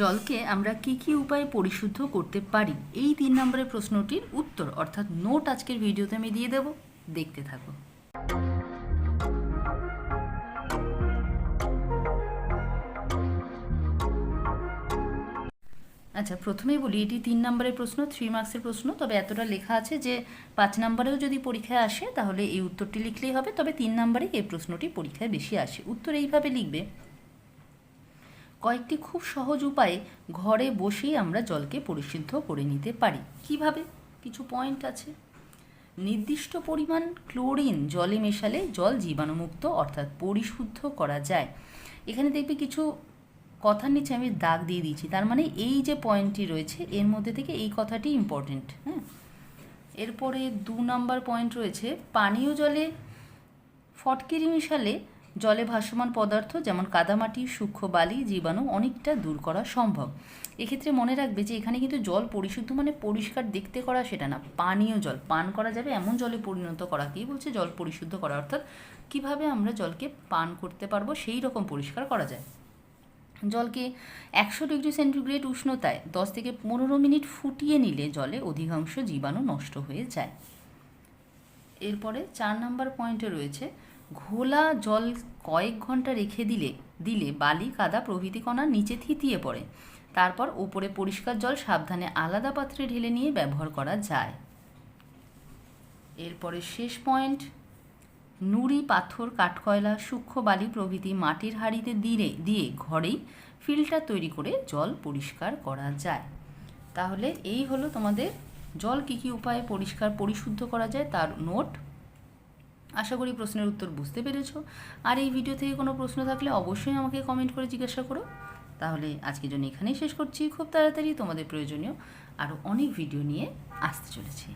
জলকে আমরা কি কি উপায়ে পরিশুদ্ধ করতে পারি? এই তিন নম্বরের প্রশ্নটির উত্তর, অর্থাৎ নোট আজকের ভিডিওতে আমি দিয়ে দেব। দেখতে থাকো। আচ্ছা প্রথমেই বলি, এটি তিন নম্বরের প্রশ্ন থ্রি মার্কসের প্রশ্ন। তবে এতটা লেখা আছে যে, পাঁচ নম্বরেও যদি পরীক্ষায় আসে, তাহলে এই উত্তরটি লিখলেই হবে। তবে তিন নম্বরেই এই প্রশ্নটি পরীক্ষায় বেশি আসে। উত্তর এইভাবে লিখবে কয়েকটি খুব সহজ উপায়ে ঘরে বসেই আমরা জলকে পরিশুদ্ধ করে নিতে পারি। কীভাবে? কিছু পয়েন্ট আছে। নির্দিষ্ট পরিমাণ ক্লোরিন জলে মেশালে জল জীবাণুমুক্ত অর্থাৎ পরিশুদ্ধ করা যায়। এখানে দেখবে কিছু কথার নিচে আমি দাগ দিয়ে দিয়েছি। তার মানে এই যে পয়েন্টটি রয়েছে, এর মধ্যে থেকে এই কথাটি ইম্পর্টেন্ট হ্যাঁ এরপরে দু নম্বর পয়েন্ট রয়েছে, পানীয় জলে ফটকিরি মিশালে জলে ভাসমান পদার্থ যেমন কাদামাটি, সূক্ষ্ম বালি, জীবাণু অনেকটা দূর করা সম্ভব। এক্ষেত্রে মনে রাখবে যে এখানে কিন্তু জল পরিশুদ্ধ মানে পরিষ্কার দেখতে করা সেটা না, পানীয় জল। পান করা যাবে, এমন জলে পরিণত করাকেই বলছে জল পরিশুদ্ধ করা, অর্থাৎ কীভাবে আমরা জলকে পান করতে পারব সেই রকম পরিষ্কার করা যায়। জলকে একশো ডিগ্রি সেন্টিগ্রেড উষ্ণতায় দশ থেকে পনেরো মিনিট ফুটিয়ে নিলে জলে অধিকাংশ জীবাণু নষ্ট হয়ে যায়। এরপরে চার নাম্বার পয়েন্টে রয়েছে ঘোলা জল কয়েক ঘণ্টা রেখে দিলে দিলে বালি, কাদা প্রভৃতি কণা নিচে থিতিয়ে পড়ে। তারপর ওপরে পরিষ্কার জল সাবধানে আলাদা পাত্রে ঢেলে নিয়ে ব্যবহার করা যায়। এরপরে শেষ পয়েন্ট, নুড়ি, পাথর, কাঠকয়লা, সূক্ষ্ম বালি প্রভৃতি মাটির হাঁড়িতে দিয়ে দিয়ে ঘরেই ফিল্টার তৈরি করে জল পরিষ্কার করা যায়। তাহলে এই হলো তোমাদের জল কী কী উপায়ে পরিষ্কার, পরিশুদ্ধ করা যায় তার নোট। আশা করি প্রশ্নের উত্তর বুঝতে পেরেছ। আর এই ভিডিও থেকে কোনো প্রশ্ন থাকলে অবশ্যই আমাকে কমেন্ট করে জিজ্ঞাসা করো। তাহলে আজকের জন্য এখানেই শেষ করছি। খুব তাড়াতাড়ি তোমাদের প্রয়োজনীয় আরও অনেক ভিডিও নিয়ে আসতে চলেছি।